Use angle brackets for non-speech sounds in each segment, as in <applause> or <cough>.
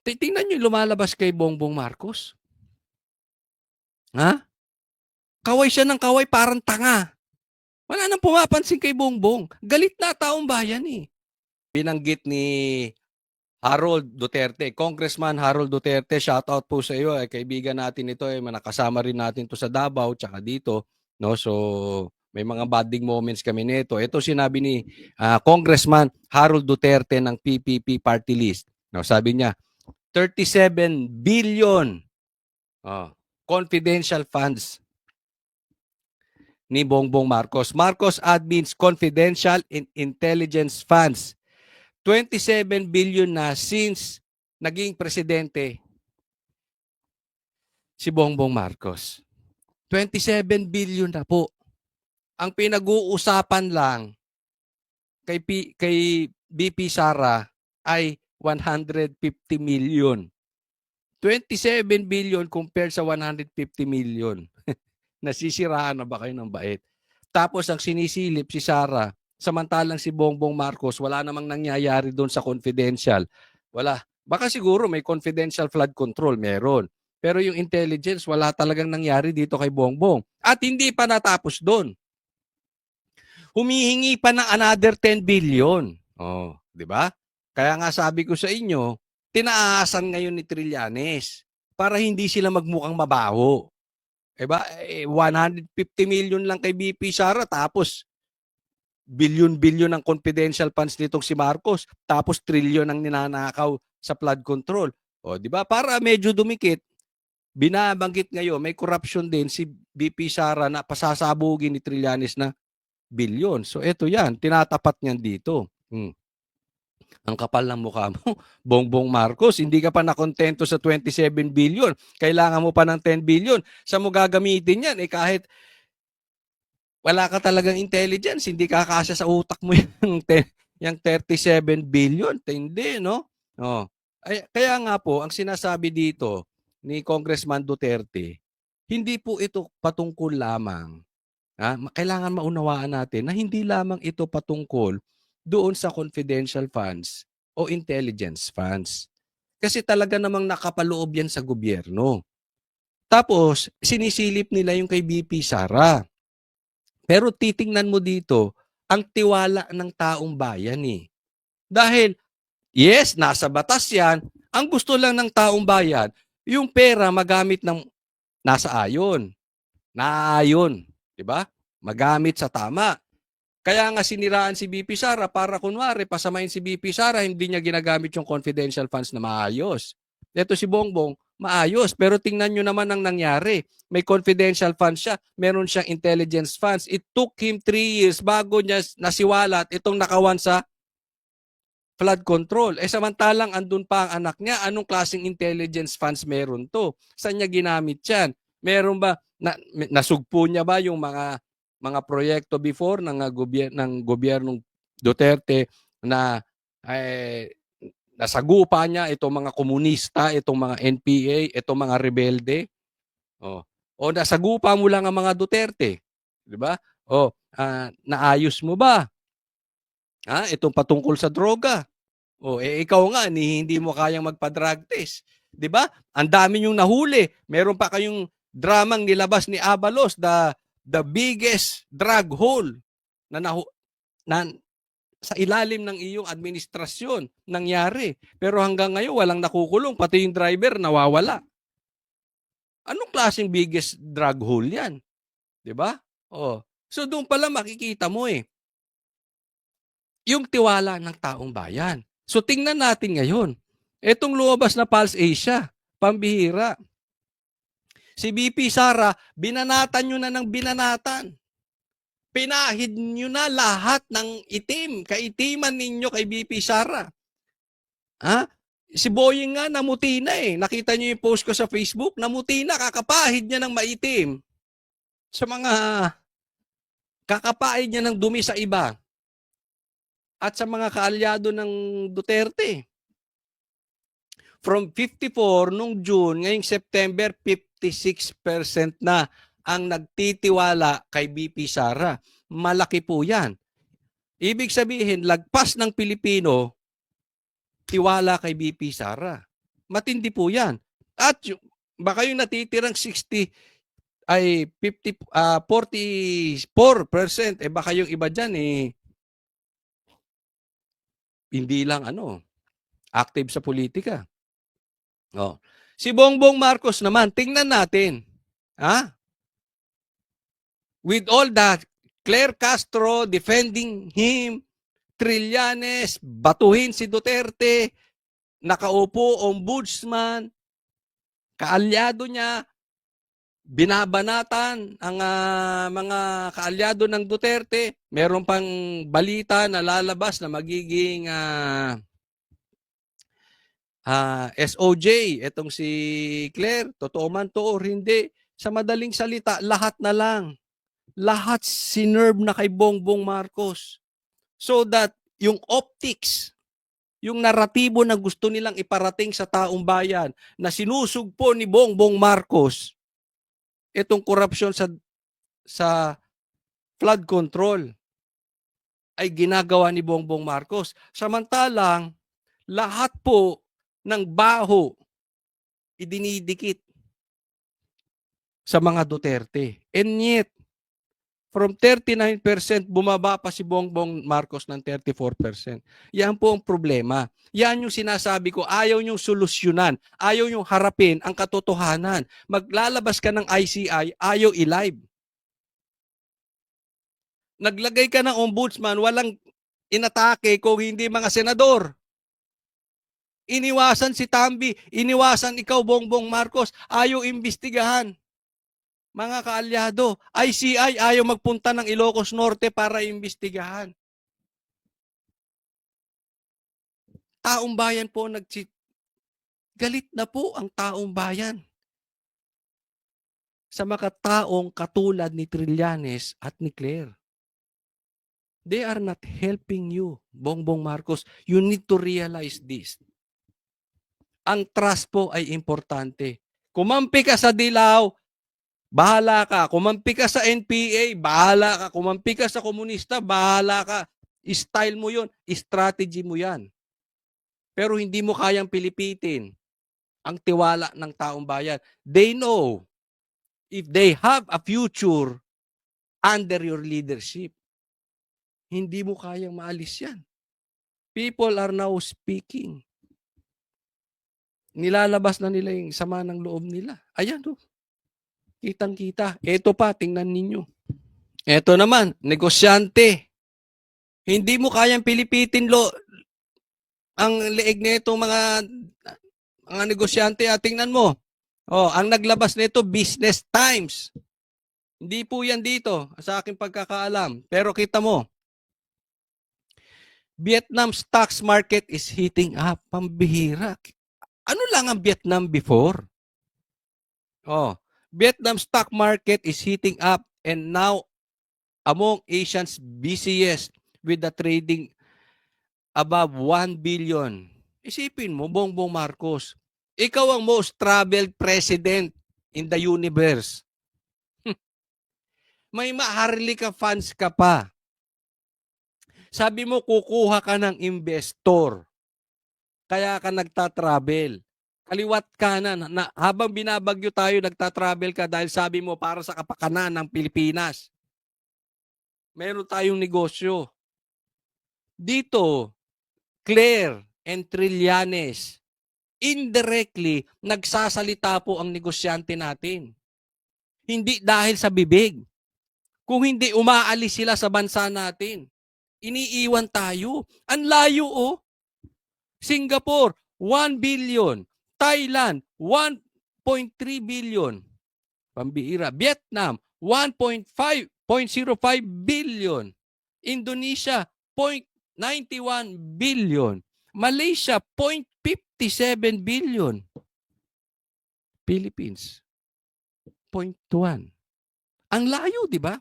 Titingnan niyo yung lumalabas kay Bongbong Marcos. Ha? Kaway siya ng kaway parang tanga. Wala nang pumapansin kay Bongbong. Galit na taong bayan eh. Binanggit ni Harold Duterte, Congressman Harold Duterte, shoutout po sa iyo. Eh, kaibigan natin ito, eh, nakasama rin natin to sa Davao, tsaka dito. No? So, may mga bonding moments kami nito. Ito sinabi ni ah, Congressman Harold Duterte ng PPP party list. No, sabi niya, 37 billion oh, confidential funds ni Bongbong Marcos. Marcos admins confidential and intelligence funds. 27 billion na since naging presidente si Bongbong Marcos. 27 billion na po. Ang pinag-uusapan lang kay, P- kay BP Sara ay 150 million. 27 billion compared sa 150 million. <laughs> Nasisiraan na ba kayo ng bait? Tapos ang sinisilip si Sara, samantalang si Bongbong Marcos, wala namang nangyayari doon sa confidential. Wala. Baka siguro may confidential flood control, meron. Pero yung intelligence, wala talagang nangyari dito kay Bongbong. At hindi pa natapos doon. Humihingi pa ng another 10 billion. Oh, 'di ba? Kaya nga sabi ko sa inyo, tinaasan ngayon ni Trillanes para hindi sila magmukhang mabaho. Diba? Eh, 150 million lang kay BP Sara tapos billion-billion ang confidential funds nitong si Marcos tapos trillion ang ninanakaw sa flood control. O, di ba? Para medyo dumikit, binabanggit ngayon, may corruption din si BP Sara na pasasabugin ni Trillanes na billion. So, eto yan. Tinatapat niyan dito. Hmm. Ang kapal ng mukha mo, <laughs> Bongbong Marcos, hindi ka pa nakontento sa 27 billion. Kailangan mo pa ng 10 billion. Sa mo gagamitin yan? Eh kahit wala ka talagang intelligence, hindi kakasya sa utak mo <laughs> yung, te- yung 37 billion. Hindi, no? Oh. Ay, kaya nga po, ang sinasabi dito ni Congressman Duterte, hindi po ito patungkol lamang. Ha? Ma- Kailangan maunawaan natin na hindi lamang ito patungkol doon sa confidential funds o intelligence funds. Kasi talaga namang nakapaloob yan sa gobyerno. Tapos, sinisilip nila yung kay BP Sara. Pero titingnan mo dito, ang tiwala ng taong bayan eh. Dahil, yes, nasa batas yan. Ang gusto lang ng taong bayan, yung pera magamit ng nasa ayon. Naayon. Di ba? Magamit sa tama. Kaya nga siniraan si BP Sara para kunwari pasamain si BP Sara, hindi niya ginagamit yung confidential funds na maayos. Ito si Bongbong, maayos. Pero tingnan nyo naman ang nangyari. May confidential funds siya, meron siyang intelligence funds. It took him three years bago niya nasiwalat itong nakawan sa flood control. Eh samantalang andun pa ang anak niya, anong klaseng intelligence funds meron to? Saan niya ginamit yan? Meron ba, na, nasugpo niya ba yung mga mga proyekto before ng uh, gobyerno ng gobyernong Duterte na eh, nasagupa niya itong mga komunista, itong mga NPA, itong mga rebelde. Oh. O nasagupa mo lang ang mga Duterte, 'di ba? O ah, naayos mo ba? Ha, itong patungkol sa droga. O eh ikaw nga ni hindi mo kayang magpa-drug test, 'di ba? Ang dami yung nahuli. Meron pa kayong dramang nilabas ni Abalos, the the biggest drug hole na, nahu- na sa ilalim ng iyong administrasyon nangyari. Pero hanggang ngayon walang nakukulong, pati yung driver nawawala. Anong klaseng biggest drug hole 'yan? ba? Oh. So doon pala makikita mo eh yung tiwala ng taong bayan. So tingnan natin ngayon. Etong lumabas na Pulse Asia, pambihira. Si BP Sara, binanatan nyo na ng binanatan. Pinahid nyo na lahat ng itim, kaitiman ninyo kay BP Sara. Ha? Si Boying nga namuti na eh. Nakita nyo yung post ko sa Facebook, namuti na, kakapahid niya ng maitim. Sa mga kakapahid niya ng dumi sa iba. At sa mga kaalyado ng Duterte. From 54 nung June, ngayong September, 56% na ang nagtitiwala kay BP Sara. Malaki po yan. Ibig sabihin, lagpas ng Pilipino, tiwala kay BP Sara. Matindi po yan. At baka yung natitirang 60 ay 50, ah 44%, eh baka yung iba dyan eh, hindi lang ano, active sa politika. Oh. Si Bongbong Marcos naman, tingnan natin. Ha? With all that, Claire Castro defending him, Trillanes, batuhin si Duterte, nakaupo ombudsman, kaalyado niya, binabanatan ang ah, mga kaalyado ng Duterte. Meron pang balita na lalabas na magiging ah, ah, SOJ, etong si Claire, totoo man to or hindi. Sa madaling salita, lahat na lang. Lahat sinerve na kay Bongbong Marcos. So that yung optics, yung naratibo na gusto nilang iparating sa taong bayan na sinusugpo ni Bongbong Marcos, itong korupsyon sa sa flood control ay ginagawa ni Bongbong Marcos. Samantalang lahat po ng baho idinidikit sa mga Duterte. And yet, from 39% bumaba pa si Bongbong Marcos ng 34%. Yan po ang problema. Yan yung sinasabi ko, ayaw niyong solusyonan, ayaw niyong harapin ang katotohanan. Maglalabas ka ng ICI, ayaw i-live. Naglagay ka ng ombudsman, walang inatake kung hindi mga senador. Iniwasan si Tambi, iniwasan ikaw Bongbong Marcos, ayaw imbestigahan. Mga kaalyado, ICI ayaw magpunta ng Ilocos Norte para imbestigahan. Taong bayan po nagsi galit na po ang taong bayan sa mga taong katulad ni Trillanes at ni Claire. They are not helping you, Bongbong Marcos. You need to realize this. Ang trust po ay importante. Kumampi ka sa Dilaw, bahala ka. Kumampi ka sa NPA, bahala ka. Kumampi ka sa komunista, bahala ka. Style mo yon, strategy mo yan. Pero hindi mo kayang pilipitin ang tiwala ng taong bayan. They know if they have a future under your leadership. Hindi mo kayang maalis yan. People are now speaking. Nilalabas na nila yung sama ng loob nila. Ayan o. Kitang-kita. Ito pa, tingnan ninyo. Ito naman, negosyante. Hindi mo kayang pilipitin lo ang leeg nito mga mga negosyante. Ah, tingnan mo. Oh, ang naglabas nito Business Times. Hindi po yan dito sa aking pagkakaalam. Pero kita mo, Vietnam stocks market is heating up. Pambihira. Ano lang ang Vietnam before? Oh, Vietnam stock market is heating up and now among Asians busiest with the trading above 1 billion. Isipin mo, Bongbong Marcos, ikaw ang most traveled president in the universe. May maharli ka fans ka pa. Sabi mo, kukuha ka ng investor. Kaya ka nagta-travel. Kaliwat kanan. Na, habang binabagyo tayo, nagta-travel ka dahil sabi mo para sa kapakanan ng Pilipinas. Meron tayong negosyo. Dito, Claire and Trillanes, indirectly, nagsasalita po ang negosyante natin. Hindi dahil sa bibig. Kung hindi, umaalis sila sa bansa natin. Iniiwan tayo. Ang layo oh. Singapore, 1 billion. Thailand, 1.3 billion. Pambihira. Vietnam, 1.5 0.05 billion. Indonesia, 0.91 billion. Malaysia, 0.57 billion. Philippines, 0.1. Ang layo, di ba?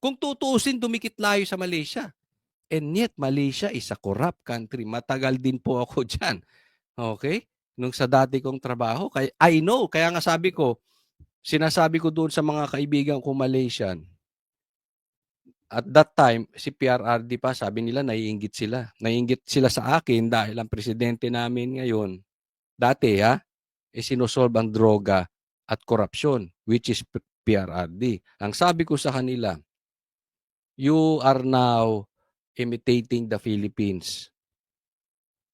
Kung tutuusin, dumikit layo sa Malaysia. And yet, Malaysia is a corrupt country. Matagal din po ako <laughs> dyan. Okay? Nung sa dati kong trabaho. Kaya, I know. Kaya nga sabi ko, sinasabi ko doon sa mga kaibigan ko Malaysian, at that time, si PRRD pa, sabi nila, naiingit sila. Naiingit sila sa akin dahil ang presidente namin ngayon, dati ha, eh sinosolve ang droga at korupsyon, which is PRRD. Ang sabi ko sa kanila, you are now imitating the Philippines.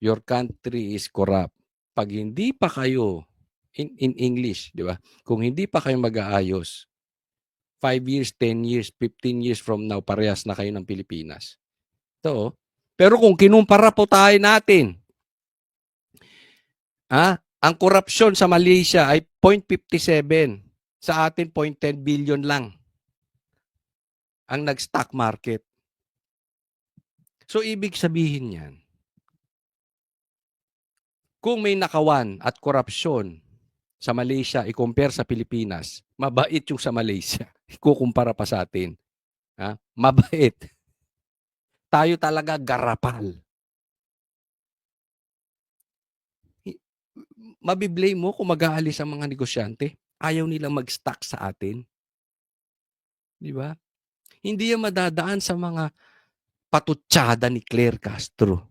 Your country is corrupt. Pag hindi pa kayo, in, in English, di ba? Kung hindi pa kayo mag-aayos, 5 years, 10 years, 15 years from now, parehas na kayo ng Pilipinas. Ito, oh. Pero kung kinumpara po tayo natin, ah, ang korupsyon sa Malaysia ay 0.57. Sa atin, 0.10 billion lang ang nag-stock market. So, ibig sabihin yan, kung may nakawan at korupsyon sa Malaysia, i-compare sa Pilipinas, mabait yung sa Malaysia. <laughs> Ikukumpara pa sa atin. Ha? Mabait. Tayo talaga garapal. Mabiblame mo kung mag-aalis ang mga negosyante. Ayaw nilang mag-stock sa atin. Di ba? Hindi yan madadaan sa mga patutsada ni Claire Castro.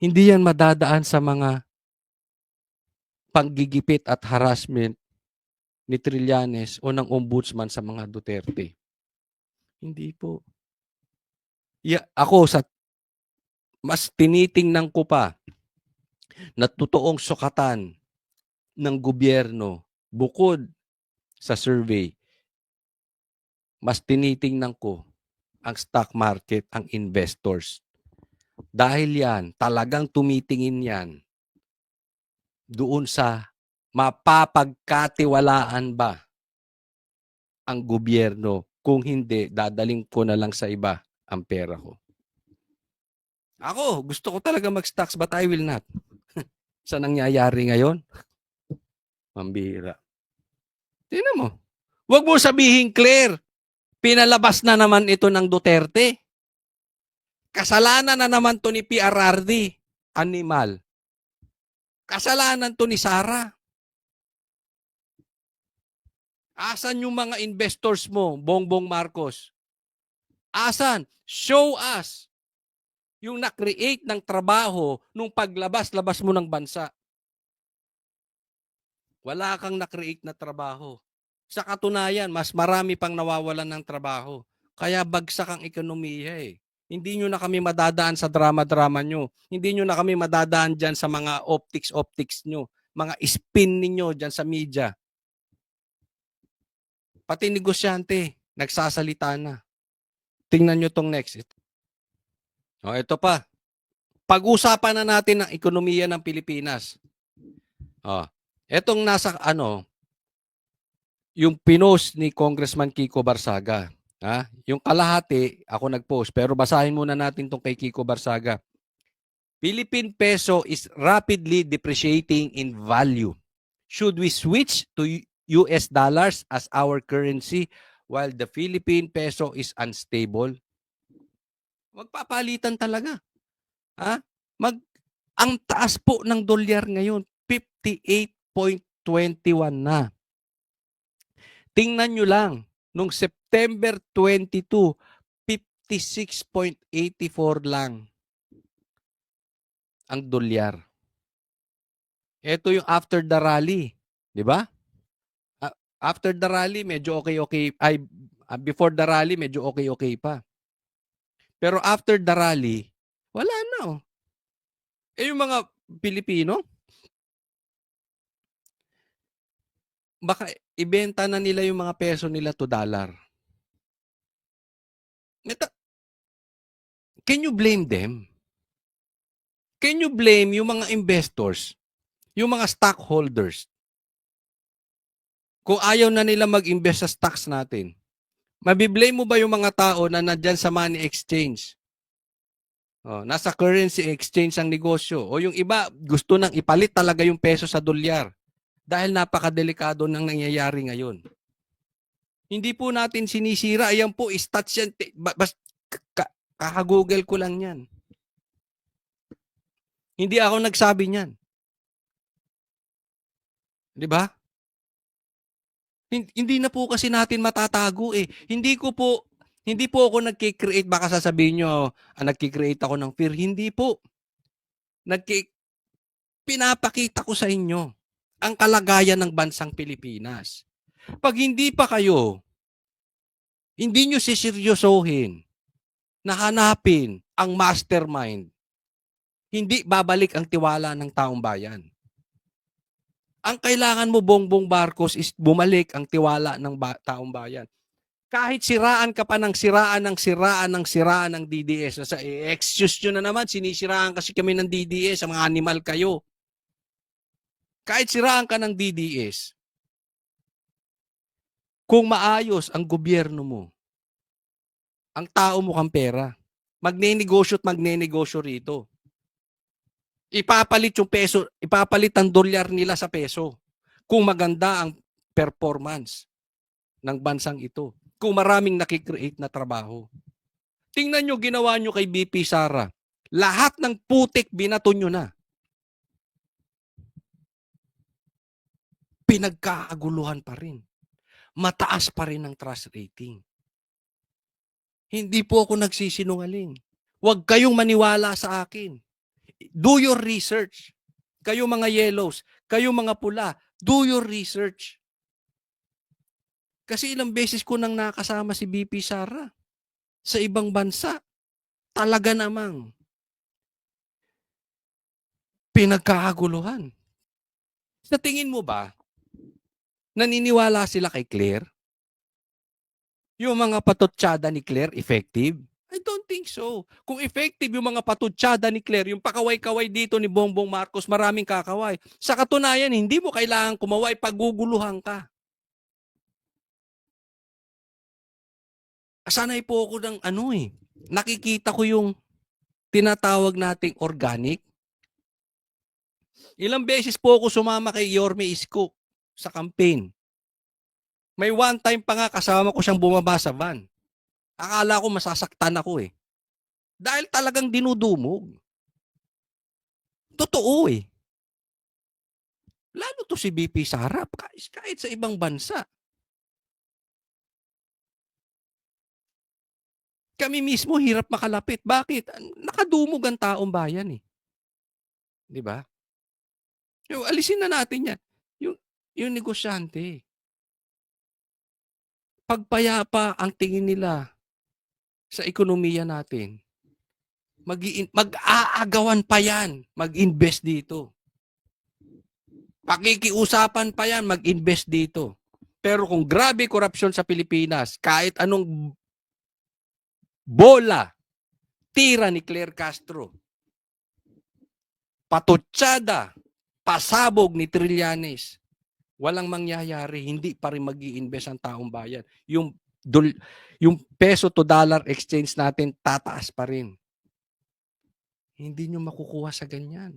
Hindi yan madadaan sa mga panggigipit at harassment ni Trillanes o ng ombudsman sa mga Duterte. Hindi po. Ya, ako sa mas tinitingnan ko pa na totoong sukatan ng gobyerno bukod sa survey, mas tinitingnan ko ang stock market, ang investors. Dahil yan, talagang tumitingin yan doon sa mapapagkatiwalaan ba ang gobyerno. Kung hindi, dadaling ko na lang sa iba ang pera ko. Ako, gusto ko talaga mag-stocks but I will not. <laughs> sa nangyayari ngayon? Mambira. Tingnan mo. Huwag mo sabihin, Claire, pinalabas na naman ito ng Duterte. Kasalanan na naman to ni PRRD. Animal. Kasalanan to ni Sara. Asan yung mga investors mo, Bongbong Marcos? Asan? Show us yung na-create ng trabaho nung paglabas-labas mo ng bansa. Wala kang na-create na trabaho. Sa katunayan, mas marami pang nawawalan ng trabaho. Kaya bagsak ang ekonomiya eh. Hindi nyo na kami madadaan sa drama-drama nyo. Hindi nyo na kami madadaan dyan sa mga optics-optics nyo. Mga spin ninyo dyan sa media. Pati negosyante, nagsasalita na. Tingnan nyo tong next. O, ito pa. Pag-usapan na natin ang ekonomiya ng Pilipinas. O, etong nasa ano, yung pinost ni Congressman Kiko Barsaga. Ha? Yung kalahati, ako nag-post. Pero basahin muna natin tong kay Kiko Barsaga. Philippine peso is rapidly depreciating in value. Should we switch to US dollars as our currency while the Philippine peso is unstable? Magpapalitan talaga. Ha? Mag ang taas po ng dolyar ngayon, 58.21 na. Tingnan nyo lang, nung September 22, 56.84 lang ang dolyar. Ito yung after the rally, di ba? After the rally, medyo okay-okay. Ay, before the rally, medyo okay-okay pa. Pero after the rally, wala na oh. Eh yung mga Pilipino, baka ibenta na nila yung mga peso nila to dollar. Can you blame them? Can you blame yung mga investors, yung mga stockholders? Kung ayaw na nila mag-invest sa stocks natin, mabiblame mo ba yung mga tao na nandyan sa money exchange? Oh, nasa currency exchange ang negosyo. O yung iba, gusto nang ipalit talaga yung peso sa dolyar dahil napakadelikado ng nangyayari ngayon. Hindi po natin sinisira. Ayan po, stats yan. Bas, ka- kaka-google ko lang yan. Hindi ako nagsabi niyan. Di ba? Hin- Hindi na po kasi natin matatago eh. Hindi ko po, hindi po ako nagki-create, baka sasabihin nyo, ah, nagki-create ako ng fear. Hindi po. Nagki pinapakita ko sa inyo ang kalagayan ng bansang Pilipinas. Pag hindi pa kayo, hindi nyo siseryosohin na hanapin ang mastermind, hindi babalik ang tiwala ng taong bayan. Ang kailangan mo, Bongbong Marcos, is bumalik ang tiwala ng ba- taong bayan. Kahit siraan ka pa ng siraan ng siraan ng siraan ng DDS. Sa excuse nyo na naman, sinisiraan kasi kami ng DDS, mga animal kayo. Kahit siraan ka ng DDS, kung maayos ang gobyerno mo, ang tao mo kang pera, magnenegosyo at magnenegosyo rito. Ipapalit yung peso, ipapalit ang dolyar nila sa peso kung maganda ang performance ng bansang ito. Kung maraming nakikreate na trabaho. Tingnan nyo ginawa nyo kay BP Sara. Lahat ng putik binato nyo na. Pinagkakaguluhan pa rin. Mataas pa rin ang trust rating. Hindi po ako nagsisinungaling. Huwag kayong maniwala sa akin. Do your research. Kayo mga yellows, kayo mga pula, do your research. Kasi ilang beses ko nang nakasama si BP Sara sa ibang bansa. Talaga namang pinagkakaguluhan. Sa tingin mo ba, naniniwala sila kay Claire? Yung mga patutsyada ni Claire, effective? I don't think so. Kung effective yung mga patutsyada ni Claire, yung pakaway-kaway dito ni Bongbong Marcos, maraming kakaway. Sa katunayan, hindi mo kailangan kumaway, paguguluhan ka. Sanay po ako ng ano eh. Nakikita ko yung tinatawag nating organic. Ilang beses po ako sumama kay Yorme Isko sa campaign. May one time pa nga kasama ko siyang bumaba sa van. Akala ko masasaktan ako eh. Dahil talagang dinudumog. Totoo eh. Lalo to si BP Sara, kahit, kahit sa ibang bansa. Kami mismo hirap makalapit. Bakit? Nakadumog ang taong bayan eh. Di ba? Alisin na natin yan. Yung, negosyante. Pagpayapa ang tingin nila sa ekonomiya natin, mag mag-aagawan pa yan, mag-invest dito. Pakikiusapan pa yan, mag-invest dito. Pero kung grabe korupsyon sa Pilipinas, kahit anong bola, tira ni Claire Castro, patutsada, pasabog ni Trillanes, walang mangyayari, hindi pa rin mag invest ang taong bayan. Yung, dol, yung peso to dollar exchange natin, tataas pa rin. Hindi nyo makukuha sa ganyan.